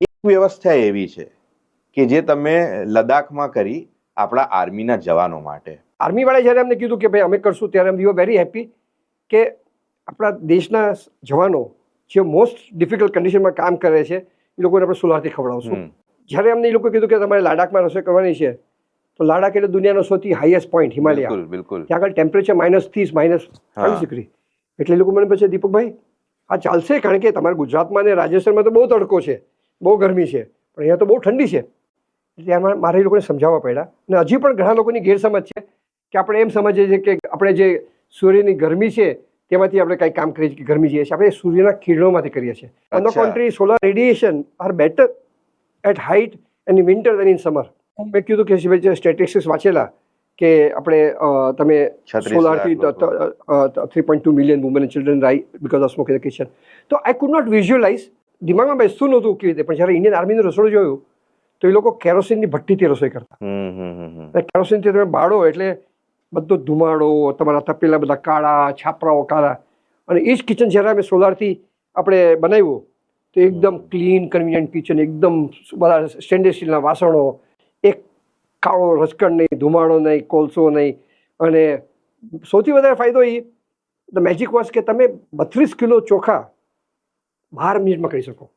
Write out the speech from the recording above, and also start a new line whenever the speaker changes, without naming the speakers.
એક વ્યવસ્થા એવી છે કે જે તમે લદ્દાખમાં કરી આપણા આર્મીના જવાનો માટે.
આર્મીવાળાએ જ્યારે અમને કીધું કે ભાઈ અમે કરશું ત્યારે વી આર વેરી હેપી કે આપણા દેશના જવાનો જે મોસ્ટ ડિફિકલ્ટ કન્ડિશનમાં કામ કરે છે એ લોકોને આપણે સુલારથી ખવડાવશું. જ્યારે અમને એ લોકો કીધું કે તમારે લાડાખમાં રસોઈ કરવાની છે તો લાડાખ એટલે દુનિયાનો સૌથી હાઈએસ્ટ પોઈન્ટ હિમાલયા.
બિલકુલ બિલકુલ.
ત્યાં આગળ ટેમ્પરેચર માઇનસ ત્રીસ માઇનસ ચાલીસ ડિગ્રી એટલે એ લોકો મને પછી દીપકભાઈ આ ચાલશે કારણ કે તમારા ગુજરાતમાં અને રાજસ્થાનમાં તો બહુ તડકો છે. બહુ ગરમી છે પણ અહીંયા તો બહુ ઠંડી છે. એટલે મારે એ લોકોને સમજાવવા પડ્યા. અને હજી પણ ઘણા લોકોની ગેરસમજ છે કે આપણે એમ સમજીએ છીએ કે આપણે જે સૂર્યની ગરમી છે તેમાંથી આપણે કંઈ કામ કરીએ છીએ કે ગરમી જઈએ છીએ. આપણે સૂર્યના કિરણોમાંથી કરીએ છીએ. On the. Contrary solar radiation are better at height and in winter and in summer મેં કીધું કે શિવાય જે સ્ટેટિસ્ટિક્સ વાંચેલા કે આપણે તમે
36
સોલારથી three point two million woman and children die because of smoke kitchen તો આઈ કુડ નોટ વિઝ્યુઅલાઇઝ દિમાગમાં બેસતું નહોતું કેવી રીતે? પણ જ્યારે ઇન્ડિયન આર્મીનું રસોડું જોયું તો એ લોકો કેરોસીનની ભઠ્ઠીથી રસોઈ કરતા. કેરોસીનથી તમે બાળો એટલે બધો ધુમાડો તમારા તપેલા બધા કાળા છાપરાઓ કાળા. અને એ જ કિચન જ્યારે અમે સોલારથી આપણે બનાવ્યું તો એકદમ ક્લીન કન્વિનિયન્ટ કિચન એકદમ બધા સ્ટેનલેસ સ્ટીલના વાસણો એક કાળો રસકણ નહીં ધુમાડો નહીં કોલસો નહીં. અને સૌથી વધારે ફાયદો એ ધ મેજિક વોશ કે તમે બત્રીસ કિલો ચોખા બાર મિનિટમાં કરી શકો.